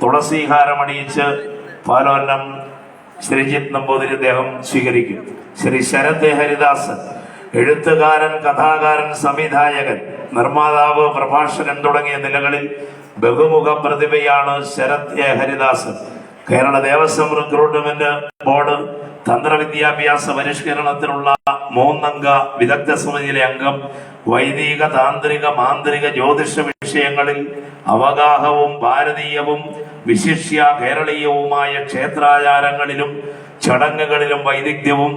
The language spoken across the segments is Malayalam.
തുളസീഹാരമണിയിച്ച് പാലോന്നം ശ്രീജിത് നമ്പൂതിരി അദ്ദേഹം സ്വീകരിക്കും. ശ്രീ ശരത് ഹരിദാസ് എഴുത്തുകാരൻ കഥാകാരൻ സംവിധായകൻ നിർമ്മാതാവ് പ്രഭാഷകൻ തുടങ്ങിയ നിലകളിൽ ബഹുമുഖ പ്രതിഭയാണ് Sarath A. Haridas. Kerala Devaswom recruitment board തന്ത്രവിദ്യാഭ്യാസ പരിഷ്കരണത്തിനുള്ള മൂന്നംഗ വിദഗ്ധ സമിതിയിലെ അംഗം വൈദിക താന്ത്രിക മാന്ത്രിക ജ്യോതിഷ വിഷയങ്ങളിൽ അവഗാഹവും ഭാരതീയവും വിശിഷ്യ കേരളീയവുമായ ക്ഷേത്രാചാരങ്ങളിലും ചടങ്ങുകളിലും വൈദഗ്ധ്യവും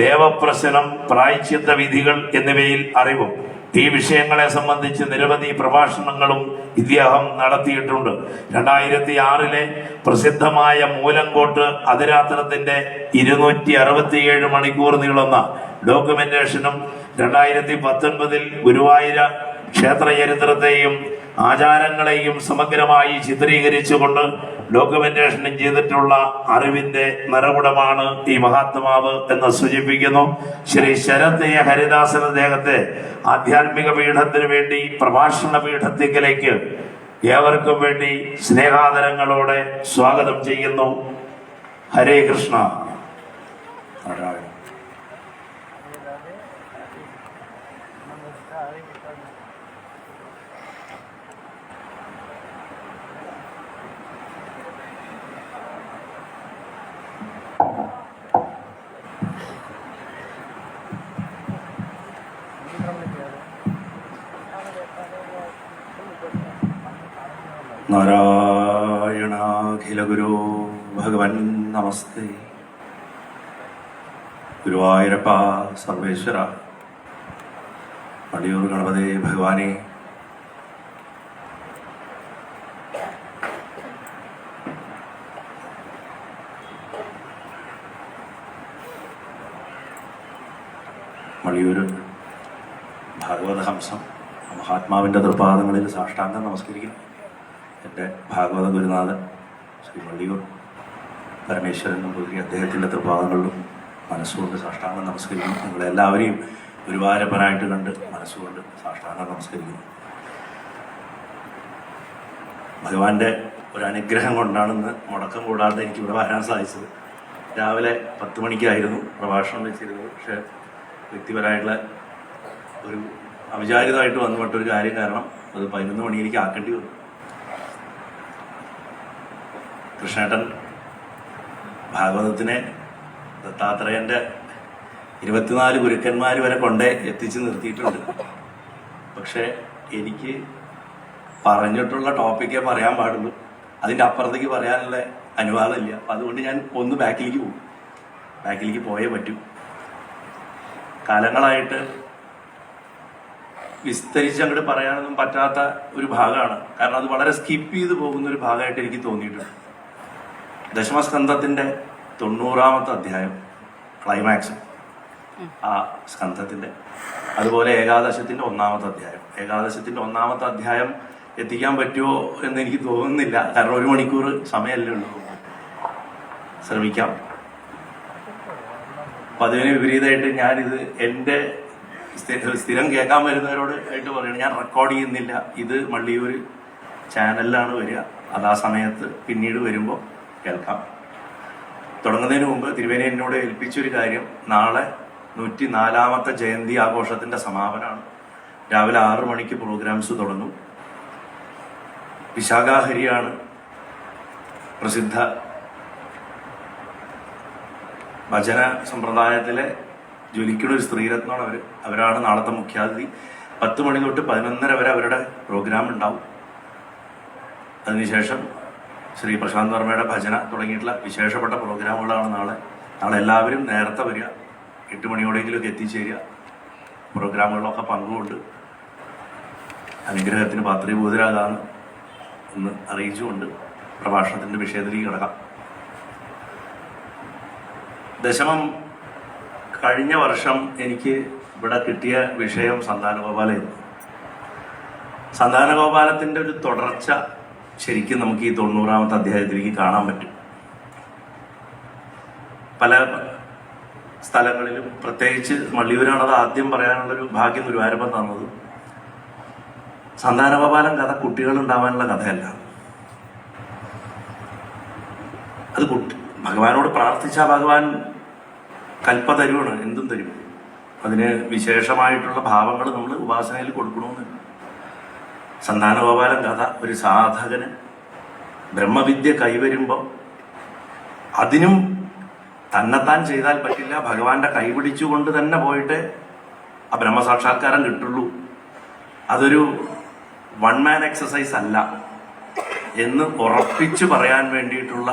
ദേവപ്രശ്നം പ്രായച്ചിത്ത വിധികൾ എന്നിവയിൽ അറിവും. ഈ വിഷയങ്ങളെ സംബന്ധിച്ച് നിരവധി പ്രഭാഷണങ്ങളും ഇദ്ദേഹം നടത്തിയിട്ടുണ്ട്. രണ്ടായിരത്തി ആറിലെ പ്രസിദ്ധമായ മൂലങ്കോട്ട് അതിരാത്രത്തിന്റെ ഇരുന്നൂറ്റി അറുപത്തിയേഴ് മണിക്കൂർ നീളുന്ന ഡോക്യുമെന്റേഷനും രണ്ടായിരത്തി പത്തൊൻപതിൽ ഗുരുവായൂര ക്ഷേത്ര ചരിത്രത്തെയും ആചാരങ്ങളെയും സമഗ്രമായി ചിത്രീകരിച്ചുകൊണ്ട് ഡോക്യുമെന്റേഷനും ചെയ്തിട്ടുള്ള അറിവിന്റെ നിറകുടമാണ് ഈ മഹാത്മാവ് എന്ന് സൂചിപ്പിക്കുന്നു. ശ്രീ ശരത് എ. ഹരിദാസൻ അദ്ദേഹത്തെ ആധ്യാത്മിക പീഠത്തിന് വേണ്ടി പ്രഭാഷണ പീഠത്തിലേക്ക് ഏവർക്കും വേണ്ടി സ്നേഹാദരങ്ങളോടെ സ്വാഗതം ചെയ്യുന്നു. ഹരേ കൃഷ്ണ. നാരായണാഖിലഗുരു ഭഗവൻ നമസ്തേ. ഗുരുവായൂരപ്പ സർവേശ്വര. മടിയൂർ ഗണപതി ഭഗവാനെ. മടിയൂർ ഭാഗവതഹംസം മഹാത്മാവിന്റെ ദൃപാദങ്ങളിൽ സാഷ്ടാംഗം നമസ്കരിക്കുന്നു. എന്റെ ഭാഗവത ഗുരുനാഥൻ ശ്രീ വള്ളിയൂർ പരമേശ്വരൻ നമ്പൂതിരി അദ്ദേഹത്തിന്റെ തൃപാദങ്ങളിലും മനസ്സുകൊണ്ട് സാഷ്ടാംഗം നമസ്കരിക്കുന്നു. നിങ്ങളെല്ലാവരെയും ഗുരുവാരപ്പനായിട്ട് കണ്ട് മനസ്സുകൊണ്ട് സാഷ്ടാംഗം നമസ്കരിക്കുന്നു. ഭഗവാന്റെ ഒരു അനുഗ്രഹം കൊണ്ടാണെന്ന് മുടക്കം കൂടാതെ എനിക്ക് ഇവിടെ വരാൻ സാധിച്ചത്. രാവിലെ പത്ത് മണിക്കായിരുന്നു പ്രഭാഷണം വെച്ചിരുന്നത്. പക്ഷേ വ്യക്തിപരമായിട്ടുള്ള ഒരു അവിചാരിതമായിട്ട് വന്നുപെട്ടൊരു കാര്യം കാരണം അത് പതിനൊന്ന് മണിയിലേക്ക് ആക്കേണ്ടി വന്നു. കൃഷ്ണേട്ടൻ ഭാഗവതത്തിനെ ദത്താത്രേയന്റെ ഇരുപത്തിനാല് ഗുരുക്കന്മാർ വരെ കൊണ്ടേ എത്തിച്ച് നിർത്തിയിട്ടുണ്ട്. പക്ഷേ എനിക്ക് പറഞ്ഞിട്ടുള്ള ടോപ്പിക്കേ പറയാൻ പാടുള്ളൂ. അതിന്റെ അപ്പുറത്തേക്ക് പറയാനുള്ള അനുവാദമില്ല. അപ്പം അതുകൊണ്ട് ഞാൻ ഒന്ന് ബാക്കിലേക്ക് പോകും. ബാക്കിലേക്ക് പോയേ പറ്റൂ. കാലങ്ങളായിട്ട് വിസ്തരിച്ച് അങ്ങോട്ട് പറയാനൊന്നും പറ്റാത്ത ഒരു ഭാഗമാണ്. കാരണം അത് വളരെ സ്കിപ്പ് ചെയ്ത് പോകുന്ന ഒരു ഭാഗമായിട്ട് എനിക്ക് തോന്നിയിട്ടുണ്ട്. ദശമസ്കന്ധത്തിന്റെ തൊണ്ണൂറാമത്തെ അധ്യായം ക്ലൈമാക്സ് ആ സ്കന്ധത്തിന്റെ അതുപോലെ ഏകാദശത്തിന്റെ ഒന്നാമത്തെ അധ്യായം. ഏകാദശത്തിന്റെ ഒന്നാമത്തെ അധ്യായം എത്തിക്കാൻ പറ്റുമോ എന്ന് എനിക്ക് തോന്നുന്നില്ല. കാരണം ഒരു മണിക്കൂർ സമയമല്ലേ ഉള്ളൂ. ശ്രമിക്കാം. അപ്പം അതിന് വിപരീതമായിട്ട് ഞാനിത് എന്റെ സ്ഥി- സ്ഥിരം കേൾക്കാൻ വരുന്നവരോട് ആയിട്ട് പറയുന്നത് ഞാൻ റെക്കോർഡ് ചെയ്യുന്നില്ല. ഇത് മള്ളിയൂർ ചാനലിലാണ് വരിക. അത് ആ സമയത്ത് പിന്നീട് വരുമ്പോൾ കേൾക്കാം. തുടങ്ങുന്നതിന് മുമ്പ് തിരുവേനി എന്നോട് ഏൽപ്പിച്ചൊരു കാര്യം. നാളെ നൂറ്റി നാലാമത്തെ ജയന്തി ആഘോഷത്തിന്റെ സമാപനമാണ്. രാവിലെ ആറ് മണിക്ക് പ്രോഗ്രാംസ് തുടങ്ങും. വിശാഖാഹരിയാണ് പ്രസിദ്ധ ഭജന സമ്പ്രദായത്തിലെ ജ്വലിക്കുന്ന ഒരു സ്ത്രീരത്നമാണ് അവർ അവരാണ് നാളത്തെ മുഖ്യാതിഥി. പത്ത് മണി തൊട്ട് പതിനൊന്നര വരെ അവരുടെ പ്രോഗ്രാം ഉണ്ടാവും. അതിനുശേഷം ശ്രീ പ്രശാന്ത് വർമ്മയുടെ ഭജന തുടങ്ങിയിട്ടുള്ള വിശേഷപ്പെട്ട പ്രോഗ്രാമുകളാണ് നാളെ. നാളെ എല്ലാവരും നേരത്തെ വരിക. എട്ട് മണിയോടെങ്കിലൊക്കെ എത്തിച്ചേരുക. പ്രോഗ്രാമുകളിലൊക്കെ പങ്കുകൊണ്ട് അനുഗ്രഹത്തിന് പാത്രീഭൂതരാകാമെന്ന് എന്ന് അറിയിച്ചുകൊണ്ട് പ്രഭാഷണത്തിന്റെ വിഷയത്തിലേക്ക് കിടക്കാം. ദശമം കഴിഞ്ഞ വർഷം എനിക്ക് ഇവിടെ കിട്ടിയ വിഷയം സന്താനഗോപാലായിരുന്നു സന്താനഗോപാലത്തിന്റെ ഒരു തുടർച്ച ശരിക്കും നമുക്ക് ഈ തൊണ്ണൂറാമത്തെ അധ്യായത്തിലേക്ക് കാണാൻ പറ്റും. പല സ്ഥലങ്ങളിലും പ്രത്യേകിച്ച് മള്ളിയൂരാണ് അത് ആദ്യം പറയാനുള്ളൊരു ഭാഗ്യം ഗുരുവായൂരപ്പൻ തന്നത്. സന്താനപാലം കഥ കുട്ടികൾ ഉണ്ടാവാനുള്ള കഥയല്ല. അത് കുട്ടി ഭഗവാനോട് പ്രാർത്ഥിച്ചാൽ ഭഗവാൻ കൽപ്പ തരുവാണ് എന്തും തരും. അതിന് വിശേഷമായിട്ടുള്ള ഭാവങ്ങൾ നമ്മൾ ഉപാസനയിൽ കൊടുക്കണമെന്ന് സന്താനഗോപാലൻ കഥ ഒരു സാധകന് ബ്രഹ്മവിദ്യ കൈവരുമ്പോൾ അതിനും തന്നെത്താൻ ചെയ്താൽ പറ്റില്ല. ഭഗവാന്റെ കൈപിടിച്ചുകൊണ്ട് തന്നെ പോയിട്ട് ആ ബ്രഹ്മസാക്ഷാത്കാരം കിട്ടുള്ളൂ. അതൊരു വൺ മാൻ എക്സസൈസ് അല്ല എന്ന് ഉറപ്പിച്ചു പറയാൻ വേണ്ടിയിട്ടുള്ള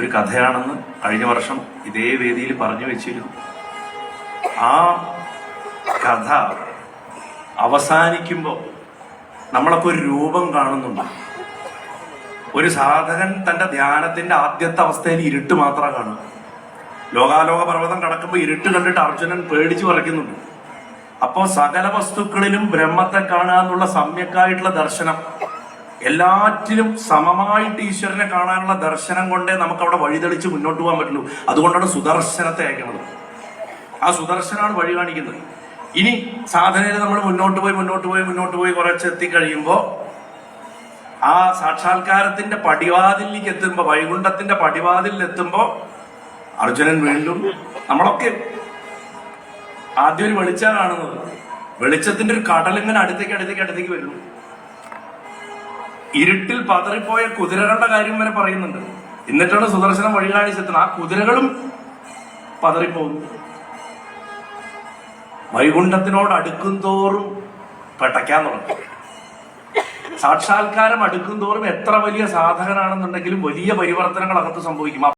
ഒരു കഥയാണെന്ന് കഴിഞ്ഞ വർഷം ഇതേ വേദിയിൽ പറഞ്ഞു വെച്ചിരുന്നു. ആ കഥ അവസാനിക്കുമ്പോൾ നമ്മളൊക്കെ ഒരു രൂപം കാണുന്നുണ്ട്. ഒരു സാധകൻ തന്റെ ധ്യാനത്തിന്റെ ആദ്യത്തെ അവസ്ഥയിൽ ഇരുട്ട് മാത്രമേ കാണുക. ലോകാലോക പർവതം കടക്കുമ്പോൾ ഇരുട്ട് കണ്ടിട്ട് അർജുനൻ പേടിച്ചു പറയ്ക്കുന്നുണ്ട് അപ്പോ സകല വസ്തുക്കളിലും ബ്രഹ്മത്തെ കാണുക എന്നുള്ള സമ്യക്കായിട്ടുള്ള ദർശനം എല്ലാറ്റിലും സമമായിട്ട് ഈശ്വരനെ കാണാനുള്ള ദർശനം കൊണ്ടേ നമുക്ക് അവിടെ വഴിതെളിച്ച് മുന്നോട്ട് പോകാൻ പറ്റുള്ളൂ. അതുകൊണ്ടാണ് സുദർശനത്തെ അയക്കുന്നത്. ആ സുദർശനാണ് വഴി കാണിക്കുന്നത്. ഇനി സാധനയിൽ നമ്മൾ മുന്നോട്ട് പോയി മുന്നോട്ട് പോയി മുന്നോട്ട് പോയി കുറച്ച് എത്തിക്കഴിയുമ്പോൾ ആ സാക്ഷാത്കാരത്തിന്റെ പടിവാതിലേക്ക് എത്തുമ്പോൾ വൈകുണ്ഠത്തിന്റെ പടിവാതിലിൽ എത്തുമ്പോ അർജുനൻ വീണ്ടും നമ്മളൊക്കെ ആദ്യം ഒരു വെളിച്ച കാണുന്നത്. വെളിച്ചത്തിന്റെ ഒരു കടൽ കടലിങ്ങനെ അടുത്തേക്ക് അടുത്തേക്ക് അടുത്തേക്ക് വരുന്നു. ഇരുട്ടിൽ പതറിപ്പോയ കുതിരകളുടെ കാര്യം വരെ പറയുന്നുണ്ട്. എന്നിട്ടാണ് സുദർശനം വഴി കാണിച്ചെത്തുന്നത്. ആ കുതിരകളും പതറിപ്പോകുന്നു. വൈകുണ്ഠത്തിനോട് അടുക്കും തോറും പെട്ടയ്ക്കാൻ തുടങ്ങും. സാക്ഷാത്കാരം അടുക്കും തോറും എത്ര വലിയ സാധകനാണെന്നുണ്ടെങ്കിലും വലിയ പരിവർത്തനങ്ങൾ അകത്ത് സംഭവിക്കും.